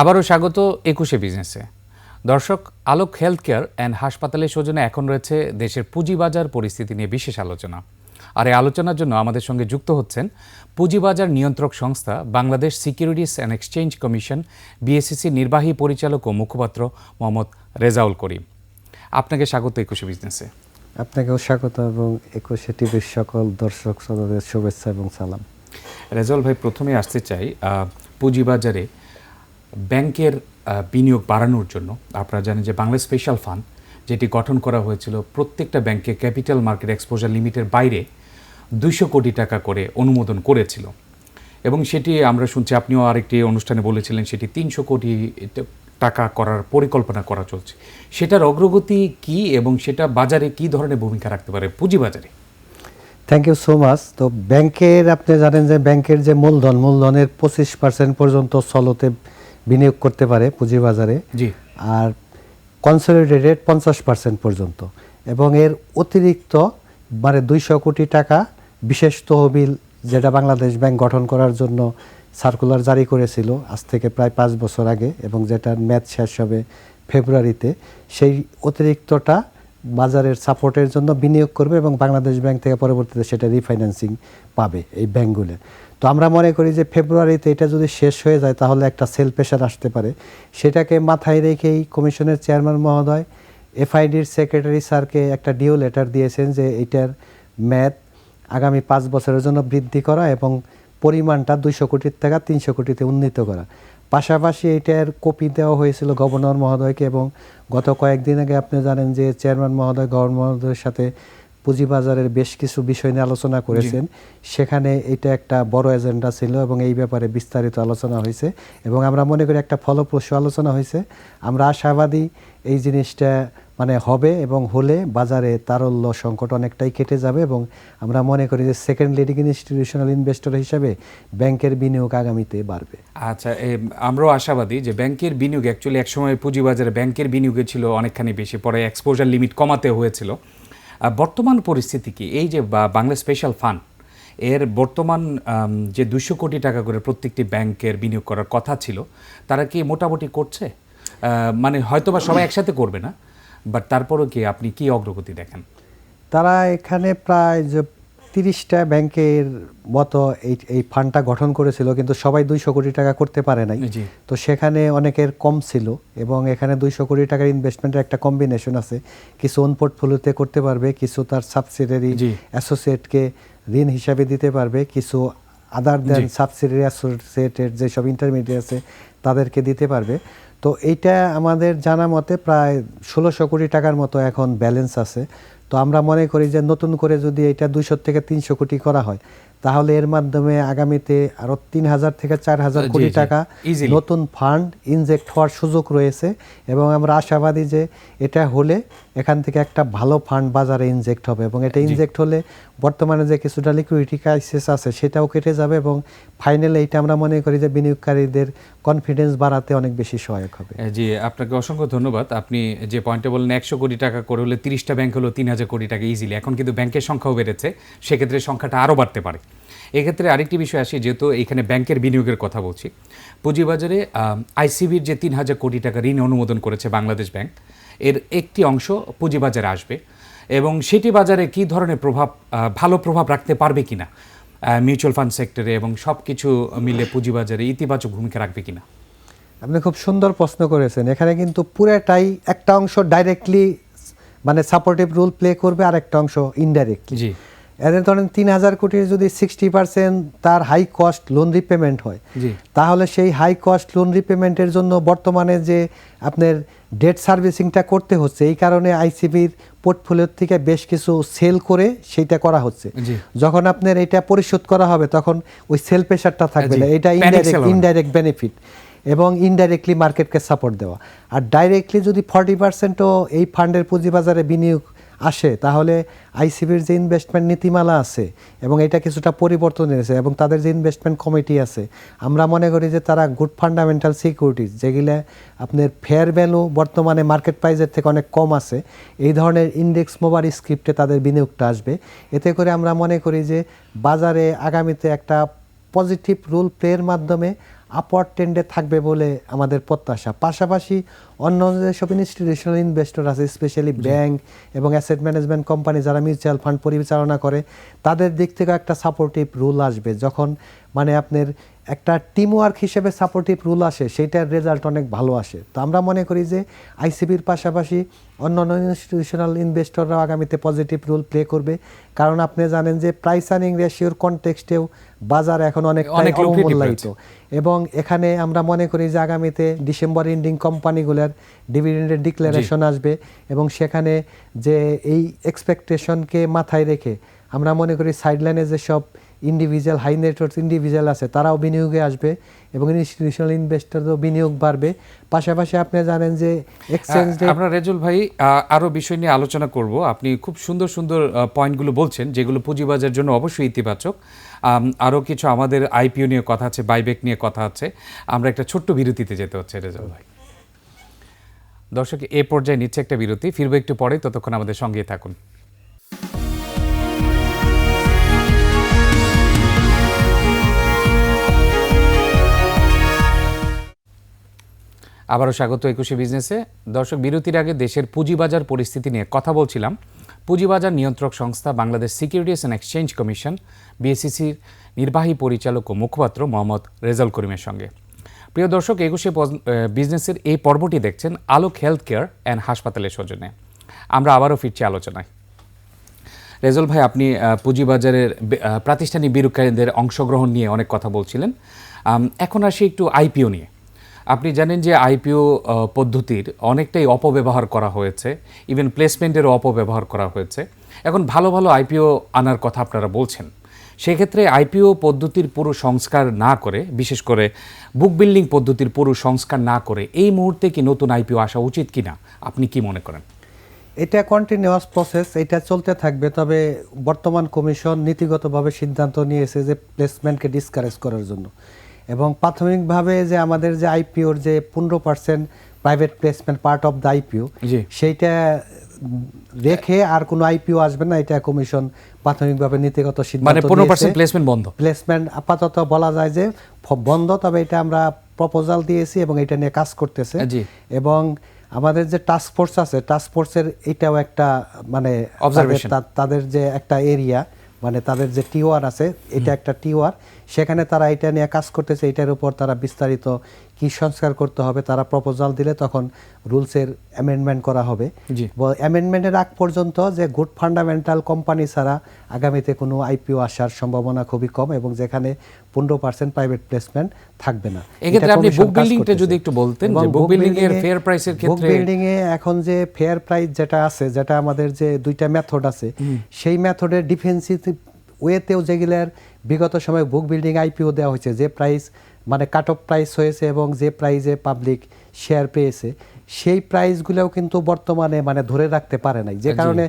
আবারও স্বাগত একুশে বিজনেসে। দর্শক আলোক হেলথ কেয়ার অ্যান্ড হাসপাতালের সৌজনে এখন রয়েছে দেশের পুঁজিবাজার পরিস্থিতি নিয়ে বিশেষ আলোচনা। আর এই আলোচনার জন্য আমাদের সঙ্গে যুক্ত হচ্ছেন পুঁজিবাজার নিয়ন্ত্রক সংস্থা Bangladesh securities and exchange commission BSEC নির্বাহী পরিচালক ও মুখপাত্র মোহাম্মদ রেজাউল করিম। আপনাকে স্বাগত একুশে বিজনেসে। আপনাকেও স্বাগত এবং একুশে টিভির সকল দর্শক শ্রোতাদের শুভেচ্ছা এবং সালাম। রেজাউল ভাই প্রথমে আসতে চাই পুঁজিবাজারে ব্যাংকের বিনিয়োগ বাড়ানোর জন্য, আপনারা জানেন যে বাংলা স্পেশাল ফান্ড, যেটি গঠন করা হয়েছিল প্রত্যেকটা ব্যাংকে ক্যাপিটাল মার্কেট এক্সপোজার লিমিটের বাইরে দুইশো কোটি টাকা করে অনুমোদন করেছিল। এবং সেটি আমরা শুনছি, আপনিও আরেকটি অনুষ্ঠানে বলেছিলেন, সেটি তিনশো কোটি টাকা করার পরিকল্পনা করা চলছে। সেটার অগ্রগতি কি এবং সেটা বাজারে কি ধরনের ভূমিকা রাখতে পারে পুঁজিবাজারে? থ্যাংক ইউ সো মাচ তো ব্যাংকের, আপনি জানেন যে ব্যাংকের যে মূলধন, মূলধনের পঁচিশ পার্সেন্ট পর্যন্ত সলতে বিনিয়োগ করতে পারে পুঁজিবাজারে। জি। আর কনসলিডেটেড পঞ্চাশ পার্সেন্ট পর্যন্ত। এবং এর অতিরিক্ত মানে দুইশো কোটি টাকা বিশেষ তহবিল যেটা বাংলাদেশ ব্যাংক গঠন করার জন্য সার্কুলার জারি করেছিল আজ থেকে প্রায় পাঁচ বছর আগে এবং যেটার ম্যাচ শেষ হবে ফেব্রুয়ারিতে। সেই অতিরিক্তটা বাজারের সাপোর্টের জন্য বিনিয়োগ করবে এবং বাংলাদেশ ব্যাংক থেকে পরবর্তীতে সেটা রিফাইন্যান্সিং পাবে এই ব্যাংকগুলো। তো আমরা মনে করি যে ফেব্রুয়ারিতে এটা যদি শেষ হয়ে যায়, তাহলে একটা সেল প্রেশার আসতে পারে। সেটাকে মাথায় রেখেই কমিশনের চেয়ারম্যান মহোদয়, এফআইডির সেক্রেটারি স্যারকে একটা ডিও লেটার দিয়েছেন যে এটার ম্যাথ আগামী পাঁচ বছরের জন্য বৃদ্ধি করা এবং পরিমাণটা দুইশো কোটির টাকা তিনশো কোটিতে উন্নীত করা। পাশাপাশি এটার কপি দেওয়া হয়েছিল গভর্নর মহোদয়কে এবং গত কয়েকদিন আগে আপনি জানেন যে চেয়ারম্যান মহোদয় গভর্নর মহোদয়ের সাথে পুঁজিবাজারের বেশ কিছু বিষয় নিয়ে আলোচনা করেছেন। সেখানে এটা একটা বড় এজেন্ডা ছিল এবং এই ব্যাপারে বিস্তারিত আলোচনা হয়েছে এবং আমরা মনে করি একটা ফলপ্রসূ আলোচনা হয়েছে। আমরা আশাবাদী এই জিনিসটা মানে হবে এবং হলে বাজারে তারল্য সংকট অনেকটাই কেটে যাবে এবং আমরা মনে করি যে সেকেন্ড লিডিং ইনস্টিটিউশনাল ইনভেস্টর হিসাবে ব্যাংকের বিনিয়োগ আগামীতে বাড়বে। আচ্ছা আমরাও আশাবাদী যে ব্যাংকের বিনিয়োগ অ্যাকচুয়ালি একসময় পুঁজিবাজারে ব্যাংকের বিনিয়োগে ছিল অনেকখানি বেশি, পরে এক্সপোজার লিমিট কমাতে হয়েছিল। বর্তমান পরিস্থিতি কি? এই যে বা- বাংলা স্পেশাল ফান্ড এর বর্তমান যে দুশো কোটি টাকা করে প্রত্যেকটি ব্যাংকের বিনিয়োগ করার কথা ছিল, তারা কি মোটামুটি করছে? মানে হয়তোবা সবাই একসাথে করবে না বাট তারপরও কি আপনি কি অগ্রগতি দেখেন? তারা এখানে প্রায় যে তিরিশটা ব্যাংকের মতো এই এই ফান্ডটা গঠন করেছিল কিন্তু সবাই দুইশো কোটি টাকা করতে পারে নাই। তো সেখানে অনেকের কম ছিল এবং এখানে দুইশো কোটি টাকার ইনভেস্টমেন্টের একটা কম্বিনেশন আছে। কিছু ওন পোর্টফোলিওতে করতে পারবে কিছু তার সাবসিডারি। অ্যাসোসিয়েটকে ঋণ হিসাবে দিতে পারবে কিছু আদার দেন সাবসিডারি অ্যাসোসিয়েটেড যেসব ইন্টারমিডিয়েট আছে তাদেরকে দিতে পারবে। তো এইটা আমাদের জানা মতে প্রায় ষোলোশো কোটি টাকার মতো এখন ব্যালেন্স আছে। তো আমরা মনে করি যে নতুন করে যদি এটা দুইশো থেকে তিনশো কোটি করা হয় তাহলে এর মাধ্যমে আগামীতে আরও তিন হাজার থেকে চার হাজার কোটি টাকা নতুন ফান্ড ইনজেক্ট হওয়ার সুযোগ রয়েছে এবং আমরা আশাবাদী যে এটা হলে এখান থেকে একটা ভালো ফান্ড বাজারে ইনজেক্ট হবে এবং এটা ইনজেক্ট হলে বর্তমানে যে কিছুটা লিকুইডিটি ক্রাইসিস আছে, সেটাও কেটে যাবে এবং ফাইনালি এইটা আমরা মনে করি যে বিনিয়োগকারীদের কনফিডেন্স বাড়াতে অনেক বেশি সহায়ক হবে। জি, আপনাকে অসংখ্য ধন্যবাদ। আপনি যে পয়েন্টে বললেন একশো কোটি টাকা করে হলে তিরিশটা ব্যাংক হলো তিন হাজার কোটি টাকা ইজিলি এখন কিন্তু ব্যাংকের সংখ্যাও বেড়েছে, সেক্ষেত্রে সংখ্যাটা আরও বাড়তে পারে। এক্ষেত্রে আরেকটি বিষয় আসি, যেহেতু এখানে ব্যাংকের বিনিয়োগের কথা বলছি। পুঁজিবাজারে আইসিবির যে তিন হাজার কোটি টাকা ঋণ অনুমোদন করেছে বাংলাদেশ ব্যাংক, এর একটি অংশ পুঁজিবাজারে আসবে। এবং সেটি বাজারে কি ধরনের প্রভাব ভালো প্রভাব রাখতে পারবে কিনা? মিউচুয়াল ফান্ড সেক্টরে এবং সব কিছু মিলে পুঁজিবাজারে ইতিবাচক ভূমিকা রাখবে কিনা? আপনি খুব সুন্দর প্রশ্ন করেছেন। এখানে কিন্তু পুরোটাই একটা অংশ ডাইরেক্টলি মানে সাপোর্টিভ রোল প্লে করবে আর একটা অংশ ইনডাইরেক্টলি জি। এদের ধরেন তিন হাজার কোটির যদি সিক্সটি পার্সেন্ট তার হাই কস্ট লোন রিপেমেন্ট হয় তাহলে সেই হাই কস্ট লোন রিপেমেন্টের জন্য বর্তমানে যে আপনার ডেট সার্ভিসিংটা করতে হচ্ছে এই কারণে আইসিবির পোর্টফোলিও থেকে বেশ কিছু সেল করে সেইটা করা হচ্ছে। যখন আপনার এটা পরিশোধ করা হবে তখন ওই সেল প্রেশারটা থাকবে না। এটা ইনডাইরেক্ট। ইনডাইরেক্ট বেনিফিট এবং ইনডাইরেক্টলি মার্কেটকে সাপোর্ট দেওয়া। আর ডাইরেক্টলি যদি ফর্টি পার্সেন্টও এই ফান্ডের পুঁজিবাজারে বিনিয়োগ আসে, তাহলে আইসিবির যে ইনভেস্টমেন্ট নীতিমালা আছে এবং এটা কিছুটা পরিবর্তন এনেছে এবং তাদের যে ইনভেস্টমেন্ট কমিটি আছে, আমরা মনে করি যে তারা গুড ফান্ডামেন্টাল সিকিউরিটিজ যেগুলা আপনার ফেয়ার ভ্যালু বর্তমানে মার্কেট প্রাইজের থেকে অনেক কম আছে, এই ধরনের ইন্ডেক্স মোবার স্ক্রিপ্টে তাদের বিনিয়োগটা আসবে। এতে করে আমরা মনে করি যে বাজারে আগামীতে একটা পজিটিভ রোল প্লের মাধ্যমে আপওয়ার্ড ট্রেন্ডে থাকবে বলে আমাদের প্রত্যাশা। পাশাপাশি অন্য যেসব ইনস্টিটিউশনাল ইনভেস্টর আছে স্পেশালি ব্যাংক এবং অ্যাসেট ম্যানেজমেন্ট কোম্পানি যারা মিউচুয়াল ফান্ড পরিচালনা করে তাদের দিক থেকে একটা সাপোর্টিভ রুল আসবে। যখন মানে আপনার একটা টিম ওয়ার্ক হিসেবে সাপোর্টিভ রুল আসে সেইটার রেজাল্ট অনেক ভালো আসে। তো আমরা মনে করি যে আইসিবির পাশাপাশি অন্য অন্য ইনস্টিটিউশনাল ইনভেস্টররাও আগামীতে পজিটিভ রোল প্লে করবে। কারণ আপনি জানেন যে প্রাইস আর্নিং রেশিওর কনটেক্সটেও বাজার এখন অনেক অনেক lucrative এবং এখানে আমরা মনে করি যে আগামীতে ডিসেম্বর এন্ডিং কোম্পানিগুলোর ডিভিডেন্ডের ডিক্লারেশন আসবে এবং সেখানে যে এই এক্সপেকটেশনকে মাথায় রেখে আমরা মনে করি সাইডলাইনে যেসব ইন্ডিভিজুয়াল হাই নেটওয়ার্ক ইন্ডিভিজুয়াল আছে তারাও বিনিয়োগে আসবে এবং ইনস্টিটিউশনাল ইনভেস্টরও বিনিয়োগ বাড়বে। পাশাপাশি আপনি জানেন যে এক্সচেঞ্জ আমরা রেজুল ভাই আ, আরও বিষয় নিয়ে আলোচনা করব। আপনি খুব সুন্দর সুন্দর পয়েন্টগুলো বলছেন যেগুলো পুঁজিবাজার জন্য অবশ্যই ইতিবাচক। আম, আরও কিছু আমাদের আইপিও নিয়ে কথা আছে বাইবেক নিয়ে কথা আছে। আমরা একটা ছোট্ট বিরতিতে যেতে হচ্ছে রেজুল ভাই। দর্শক এ পর্যায়ে নিচ্ছে একটা বিরতি। ফিরবো একটু পরে ততক্ষণ আমাদের সঙ্গে থাকুন। আবারও স্বাগত একুশে বিজনেসে। দর্শক, বিরতির আগে দেশের পুঁজিবাজার পরিস্থিতি নিয়ে কথা বলছিলাম। পুঁজিবাজার নিয়ন্ত্রক সংস্থা Bangladesh securities and exchange commission বিএসিসির নির্বাহী পরিচালক ও মুখপাত্র মোহাম্মদ রেজাল করিমের সঙ্গে। প্রিয় দর্শক, একুশে বিজনেসের এই পর্বটি দেখছেন আলোক হেলথ কেয়ার অ্যান্ড হাসপাতালের সৌজন্যে। আমরা আবারও ফিরছি আলোচনায়। রেজল ভাই, আপনি পুঁজিবাজারের প্রাতিষ্ঠানিক বিনিয়োগকারীদের অংশগ্রহণ নিয়ে অনেক কথা বলছিলেন। এখন আসি একটু আইপিও নিয়ে। আপনি জানেন যে আইপিও পদ্ধতির অনেকটাই অপব্যবহার করা হয়েছে ইভেন প্লেসমেন্টেরও অপব্যবহার করা হয়েছে। এখন ভালো ভালো আইপিও আনার কথা আপনারা বলছেন। সেক্ষেত্রে আইপিও পদ্ধতির পুরো সংস্কার না করে, বিশেষ করে বুক বিল্ডিং পদ্ধতির পুরো সংস্কার না করে, এই মুহূর্তে কি নতুন আইপিও আসা উচিত কিনা? আপনি কি মনে করেন? এটা কন্টিনিউয়াস প্রসেস এটা চলতে থাকবে, তবে বর্তমান কমিশন নীতিগতভাবে সিদ্ধান্ত নিয়েছে যে প্লেসমেন্টকে ডিসকারেজ করার জন্য। এবং প্রাথমিকভাবে যে আমাদের যে আইপিওর যে পনেরো percent private placement part of the IPO. সেইটা রেখে আর কোনো আইপিও আসবে না এটা কমিশন প্রাথমিকভাবে নীতিগত সিদ্ধান্ত মানে পনেরো পার্সেন্ট প্লেসমেন্ট বন্ধ প্লেসমেন্ট আপাতত বলা যায় যে বন্ধ তবে এটা আমরা প্রপোজাল দিয়েছি এবং এটা নিয়ে কাজ করতেছে জি। এবং আমাদের যে টাস্ক ফোর্স আছে টাস্ক ফোর্সের এটাও একটা মানে. তাদের যে একটা এরিয়া মানে তাদের যে টিওয়ার আছে এটা একটা টিওয়ার। সেখানে তারা এটা নিয়ে কাজ করতেছে এটার উপর তারা বিস্তারিত কি সংস্কার করতে হবে তারা প্রপোজাল দিলে তখন রুলসের অ্যামেন্ডমেন্ট করা হবে। অ্যামেন্ডমেন্টের আগ পর্যন্ত যে গুড ফান্ডামেন্টাল কোম্পানি ছাড়া আগামীতে কোনো আইপিও আসার সম্ভাবনা খুবই কম এবং যেখানে পনেরো পার্সেন্ট প্রাইভেট প্লেসমেন্ট থাকবে না। এক্ষেত্রে আপনি commission book কাজ building টা করতেছে। যদি একটু বলতেন যে book book এর এর book ক্ষেত্রে- building এ এখন যে ফেয়ার প্রাইস যেটা আছে যেটা আমাদের যে দুইটা মেথড আছে সেই মেথডের ডিফেন্সিভ ওয়েতেও যেগুলার বিগত সময় বুক বিল্ডিং আইপিও দেওয়া হয়েছে যে প্রাইস মানে কাট অফ প্রাইস হয়েছে এবং যে প্রাইসে পাবলিক শেয়ার পেয়েছে সেই প্রাইসগুলোও কিন্তু বর্তমানে মানে ধরে রাখতে পারে নাই। যে কারণে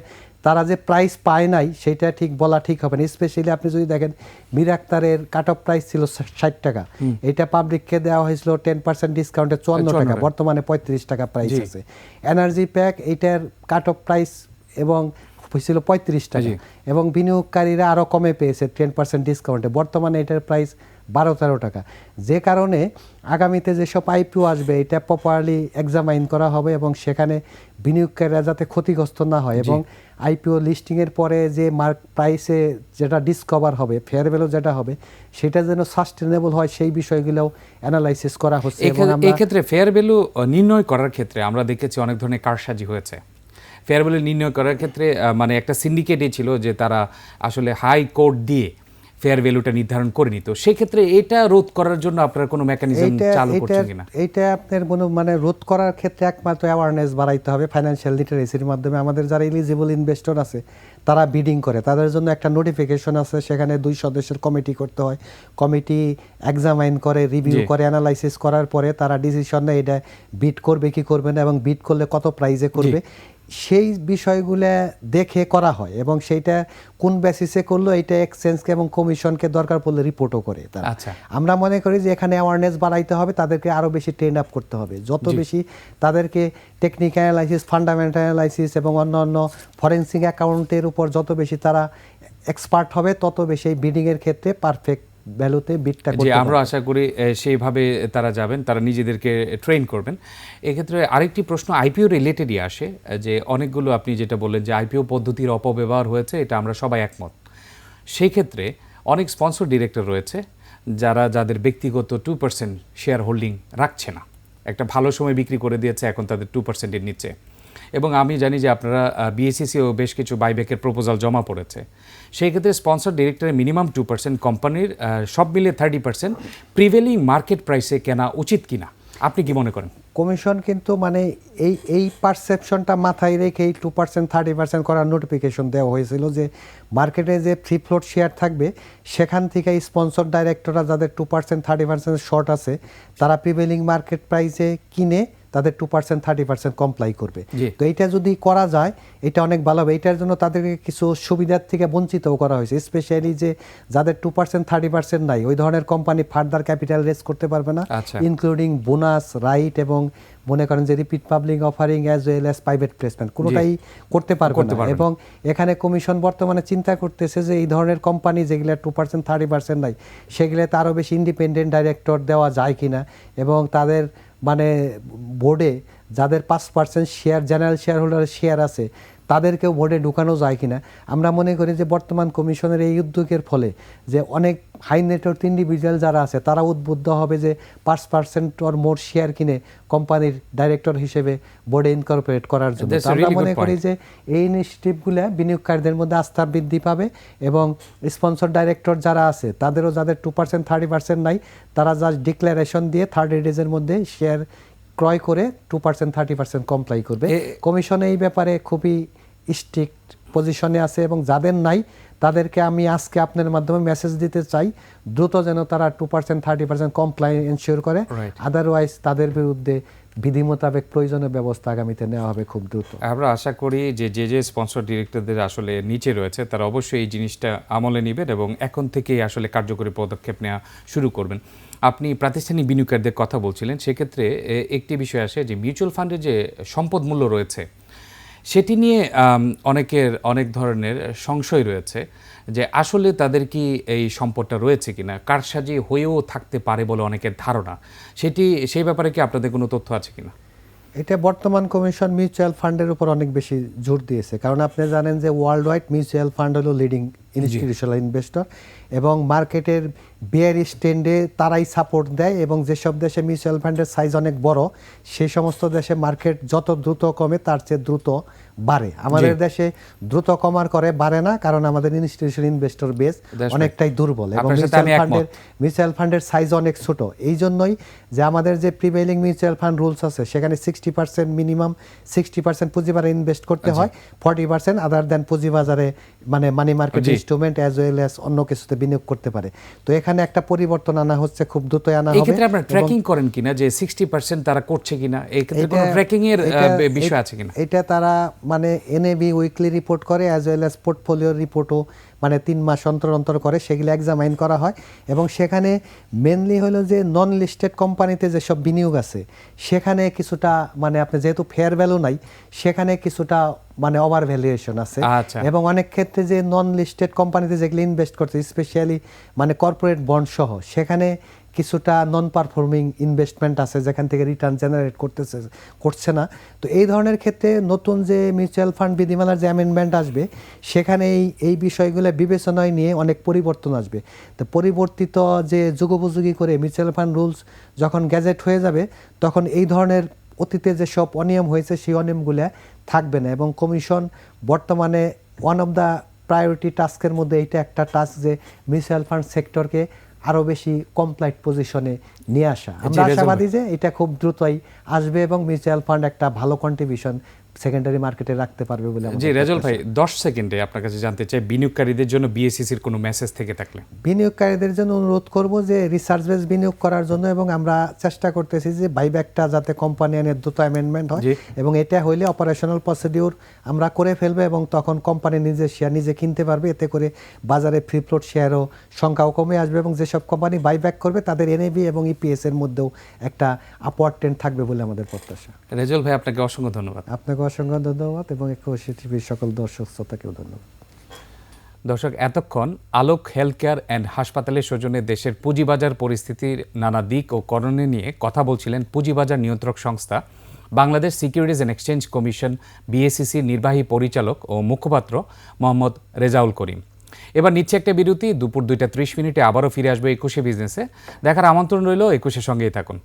তারা যে প্রাইস পায় নাই সেটা ঠিক বলা ঠিক হবে না। স্পেশালি আপনি যদি দেখেন মীর আক্তারের কাট অফ প্রাইস ছিল ষাট টাকা। এটা পাবলিককে দেওয়া হয়েছিল টেন পার্সেন্ট ডিসকাউন্টে চুয়ান্ন টাকা। বর্তমানে পঁয়ত্রিশ টাকা প্রাইস আছে। এনার্জি প্যাক এইটার কাট অফ প্রাইস এবং হয়েছিল পঁয়ত্রিশ টাকা। এবং বিনিয়োগকারীরা আরও কমে পেয়েছে টেন পার্সেন্ট ডিসকাউন্টে বর্তমানে এটার প্রাইস বারো তেরো টাকা। যে কারণে আগামীতে যেসব আইপিও আসবে এটা প্রপারলি এক্সামাইন করা হবে এবং সেখানে বিনিয়োগকারীরা যাতে ক্ষতিগ্রস্ত না হয় এবং আইপিও লিস্টিংয়ের পরে যে মার্ক প্রাইসে যেটা ডিসকভার হবে ফেয়ার ভ্যালু যেটা হবে সেটা যেন সাস্টেনেবল হয় সেই বিষয়গুলোও অ্যানালাইসিস করা হচ্ছে এবং এক্ষেত্রে- আমরা এই ক্ষেত্রে ফেয়ার ভ্যালু নির্ণয় করার ক্ষেত্রে আমরা দেখেছি অনেক ধরনের কারসাজি হয়েছে। ফেয়ার ভ্যালু নির্ণয় করার ক্ষেত্রে মানে একটা সিন্ডিকেটই ছিল যে তারা আসলে হাই কোর্ট দিয়ে ফেয়ার ভ্যালুটা নির্ধারণ করে নিত। সেক্ষেত্রে এটা রোধ করার জন্য আপনার কোনো মেকানিজম চালু করছেন কিনা? এইটা আপনার কোনো মানে রোধ করার ক্ষেত্রে একমাত্র অ্যাওয়ারনেস বাড়াইতে হবে ফাইন্যান্সিয়াল লিটারেসির মাধ্যমে। আমাদের যারা এলিজিবল ইনভেস্টর আছে তারা বিডিং করে। তাদের জন্য একটা নোটিফিকেশন আছে সেখানে দুই সদস্যের কমিটি করতে হয়। কমিটি এক্সামাইন করে রিভিউ করে অ্যানালাইসিস করার পরে তারা ডিসিশন নেয় এটা বিট করবে কি করবে না এবং বিট করলে কত প্রাইজে করবে। সেই বিষয়গুলো দেখে করা হয় এবং সেইটা কোন বেসিসে করল এটা এক্সচেঞ্জকে এবং কমিশনকে দরকার পড়লে রিপোর্টও করে তারা। আচ্ছা। আমরা মনে করি যে এখানে অ্যাওয়ারনেস বাড়াইতে হবে তাদেরকে আরও বেশি ট্রেন আপ করতে হবে। যত বেশি তাদেরকে টেকনিক অ্যানালাইসিস ফান্ডামেন্টাল অ্যানালাইসিস এবং অন্য অন্য ফরেন্সিক অ্যাকাউন্টের উপর যত বেশি তারা এক্সপার্ট হবে তত বেশি বিডিংয়ের ক্ষেত্রে পারফেক্ট ভ্যালুতে বিটটা করতে আমরা আশা করি সেইভাবে তারা যাবেন তারা নিজেদেরকে ট্রেন করবেন। এক্ষেত্রে আরেকটি প্রশ্ন আইপিও রিলেটেডই আসে যে অনেকগুলো আপনি যেটা বললেন যে আইপিও পদ্ধতির অপব্যবহার হয়েছে এটা আমরা সবাই একমত। সেই ক্ষেত্রে অনেক স্পন্সর ডিরেক্টর রয়েছে যারা যাদের ব্যক্তিগত টু পার্সেন্ট শেয়ার হোল্ডিং রাখছে না। একটা ভালো সময় বিক্রি করে দিয়েছে এখন তাদের টু পার্সেন্টের নিচে। এবং আমি জানি যে আপনারা বিএসসিসিও বেশ কিছু বাইব্যাকের প্রপোজাল জমা পড়েছে। সেই ক্ষেত্রে স্পন্সর ডিরেক্টরের মিনিমাম টু পার্সেন্ট কোম্পানির সব মিলিয়ে থার্টি পার্সেন্ট প্রিভেলিং মার্কেট প্রাইসে কেনা উচিত কিনা। আপনি কি মনে করেন? কমিশন কিন্তু মানে এই এই পারসেপশনটা মাথায় রেখে এই টু পার্সেন্ট থার্টি পার্সেন্ট করার নোটিফিকেশন দেওয়া হয়েছিল যে মার্কেটে যে ফ্রি ফ্লোট শেয়ার থাকবে, সেখান থেকে স্পন্সর ডাইরেক্টররা যাদের two percent thirty percent short আছে, তারা প্রিভেলিং মার্কেট প্রাইসে কিনে তাদের two percent thirty percent comply করবে। তো এইটা যদি করা যায় এটা অনেক ভালো হবে। এটার জন্য তাদেরকে কিছু সুবিধার থেকে বঞ্চিতও করা হয়েছে। স্পেশালি যে যাদের টু পার্সেন্ট থার্টি পার্সেন্ট নাই ওই ধরনের কোম্পানি ফার্দার ক্যাপিটাল রেজ করতে পারবে না। ইনক্লুডিং বোনাস রাইট এবং মনে করেন যে repeat public offering as well as private placement কোনোটাই করতে পারবে না। এবং এখানে কমিশন বর্তমানে চিন্তা করতেছে যে এই ধরনের কোম্পানি যেগুলো টু পার্সেন্ট থার্টি পার্সেন্ট নাই সেগুলোতে তারও বেশি ইন্ডিপেন্ডেন্ট ডাইরেক্টর দেওয়া যায় কিনা এবং তাদের মানে বোর্ডে যাদের পাঁচ পার্সেন্ট শেয়ার জেনারেল শেয়ার হোল্ডারের শেয়ার আছে তাদেরকেও বোর্ডে ঢুকানো যায় কিনা? আমরা মনে করি যে বর্তমান কমিশনের এই উদ্যোগের ফলে যে অনেক হাই নেটওয়ার্থ ইন্ডিভিজুয়াল যারা আছে তারা উদ্বুদ্ধ হবে যে পাঁচ পার্সেন্ট অর মোর শেয়ার কিনে কোম্পানির ডাইরেক্টর হিসেবে বোর্ডে ইনকর্পোরেট করার জন্য। আমরা মনে করি যে এই ইনিশিয়েটিভগুলো বিনিয়োগকারীদের মধ্যে আস্থা বৃদ্ধি পাবে এবং স্পন্সর ডাইরেক্টর যারা আছে তাদেরও যাদের টু পার্সেন্ট থার্টি পার্সেন্ট নাই তারা জাস্ট ডিক্লারেশন দিয়ে থার্টি ডেজের মধ্যে শেয়ার ক্রয় করে two percent thirty percent comply করবে। কমিশন এই ব্যাপারে খুবই স্ট্রিক্ট পজিশনে আছে এবং যাদের নাই তাদেরকে আমি আজকে আপনার মাধ্যমে মেসেজ দিতে চাই। দ্রুত যেন তারা two percent thirty percent comply ensure করে। আদারওয়াইজ তাদের বিরুদ্ধে বিধি মোতাবেক প্রয়োজনীয় ব্যবস্থা আগামীতে নেওয়া হবে খুব দ্রুত। আমরা আশা করি যে যে যে স্পন্সর ডিরেক্টরদের আসলে নিচে রয়েছে তারা অবশ্যই এই জিনিসটা আমলে নেবেন এবং এখন থেকেই আসলে কার্যকরী পদক্ষেপ নেওয়া শুরু করবেন। আপনি প্রাতিষ্ঠানিক বিনিয়োগকারীদের কথা বলছিলেন সেক্ষেত্রে একটি বিষয় আসে যে মিউচুয়াল ফান্ডের যে সম্পদ মূল্য রয়েছে সেটি নিয়ে অনেকের অনেক ধরনের সংশয় রয়েছে যে আসলে তাদের কি এই সম্পদটা রয়েছে কি কিনা? কারসাজি হয়েও থাকতে পারে বলে অনেকের ধারণা। সেটি সেই ব্যাপারে কি আপনাদের কোনো তথ্য আছে কিনা? এটা বর্তমান কমিশন মিউচুয়াল ফান্ডের উপর অনেক বেশি জোর দিয়েছে। কারণ আপনি জানেন যে ওয়ার্ল্ড ওয়াইড মিউচুয়াল ফান্ড হলো লিডিং ইনস্টিটিউশনাল ইনভেস্টর এবং মার্কেটের বিয়ার স্ট্যান্ডে তারাই সাপোর্ট দেয় এবং যেসব দেশে মিউচুয়াল ফান্ডের সাইজ অনেক বড় সেই সমস্ত দেশে মার্কেট যত দ্রুত কমে তার চেয়ে দ্রুত বাড়ে। আমাদের দেশে দ্রুত কমার করে বাড়ে না কারণ আমাদের ইনস্টিটিউশন ইনভেস্টর বেস অনেকটাই দুর্বল এবং মিউচুয়াল ফান্ডের মিউচুয়াল ফান্ডের সাইজ অনেক ছোট। এই জন্যই যে আমাদের যে প্রিভেলিং মিউচুয়াল ফান্ড রুলস আছে সেখানে sixty percent minimum sixty percent পুঁজিবারে invest করতে হয় ফর্টি পার্সেন্ট আদার দেন পুঁজিবাজারে মানে money market instrument as well as অন্য কিছুতে বিনিয়োগ করতে পারে। তো এখানে একটা পরিবর্তন আনা হচ্ছে খুব দ্রুত আনা হবে। ক্ষেত্রে আপনারা ট্র্যাকিং করেন কিনা যে সিক্সটি পার্সেন্ট তারা করছে কিনা এই ক্ষেত্রে কোনো ট্র্যাকিং এর বিষয় আছে কিনা? এটা তারা মানে এনএবি উইকলি রিপোর্ট করে অ্যাজ ওয়েল অ্যাজ পোর্টফোলিও রিপোর্টও মানে তিন মাস অন্তর অন্তর করে সেগুলো এক্সামাইন করা হয়। এবং সেখানে মেনলি হলো যে নন লিস্টেড কোম্পানিতে যেসব বিনিয়োগ আছে সেখানে কিছুটা মানে আপনি যেহেতু ফেয়ার ভ্যালু নাই সেখানে কিছুটা মানে ওভার ভ্যালুয়েশন আছে। আচ্ছা। এবং অনেক ক্ষেত্রে যে নন লিস্টেড কোম্পানিতে যেগুলো ইনভেস্ট করছে স্পেশালি মানে কর্পোরেট বন্ড সহ সেখানে কিছুটা নন পারফর্মিং ইনভেস্টমেন্ট আছে যেখান থেকে রিটার্ন জেনারেট করতেছে করছে না। তো এই ধরনের ক্ষেত্রে নতুন যে মিউচুয়াল ফান্ড বিধিমালার যে অ্যামেন্ডমেন্ট আসবে সেখানে এই এই বিষয়গুলো বিবেচনায় নিয়ে অনেক পরিবর্তন আসবে। তো পরিবর্তিত যে যুগোপযোগী করে মিউচুয়াল ফান্ড রুলস যখন গ্যাজেট হয়ে যাবে তখন এই ধরনের অতীতে যেসব অনিয়ম হয়েছে সেই অনিয়মগুলো থাকবে না এবং কমিশন বর্তমানে ওয়ান অফ দ্য প্রায়োরিটি টাস্কের মধ্যে এইটা একটা টাস্ক যে মিউচুয়াল ফান্ড সেক্টরকে আরও বেশি কমপ্লাইট পজিশনে নিয়ে আসা। আমরা আশাবাদী যে এটা খুব দ্রুতই আসবে এবং মিউচুয়াল ফান্ড একটা ভালো কন্ট্রিবিউশন সেকেন্ডারি মার্কেটে রাখতে পারবে বলে জি রেজল ভাই দশ সেকেন্ডে আপনার কাছে জানতে চাই বিনিয়োগকারীদের জন্য বিএসসিসির কোনো মেসেজ থেকে থাকলে। বিনিয়োগকারীদের জন্য অনুরোধ করব যে রিসার্চ বেস বিনিয়োগ করার জন্য এবং আমরা চেষ্টা করতেছি যে বাইব্যাকটা যাতে কোম্পানি আনে দ্রুত অ্যামেন্ডমেন্ট হয় এবং এটা হইলে অপারেশনাল প্রসিডিউর আমরা করে ফেলবে এবং তখন কোম্পানি নিজে শেয়ার নিজে কিনতে পারবে। এতে করে বাজারে ফ্রি ফ্লোট শেয়ারও সংখ্যাও কমে আসবে এবং যেসব কোম্পানি বাইব্যাক করবে তাদের এনএবি এবং ইপিএস এর মধ্যেও একটা আপওয়ার্ড ট্রেন্ড থাকবে বলে আমাদের প্রত্যাশা। রেজল ভাই আপনাকে অসংখ্য ধন্যবাদ। আপনাকে অসংখ্য ধন্যবাদ এবং একুশে টিভির সকল দর্শক শ্রোতাকেও ধন্যবাদ। দর্শক, এতক্ষণ আলোক হেলথ কেয়ার অ্যান্ড হাসপাতালের সৌজন্যে দেশের পুঁজিবাজার পরিস্থিতির নানা দিক ও করণে নিয়ে কথা বলছিলেন পুঁজিবাজার নিয়ন্ত্রক সংস্থা, Bangladesh securities and exchange commission বিএসিসির নির্বাহী পরিচালক ও মুখপাত্র মোহাম্মদ রেজাউল করিম। এবার নিচ্ছে একটা বিরতি, দুপুর দুইটা ত্রিশ মিনিটে আবারও ফিরে আসবে একুশে বিজনেসে। দেখার আমন্ত্রণ রইল, একুশের সঙ্গেই থাকুন।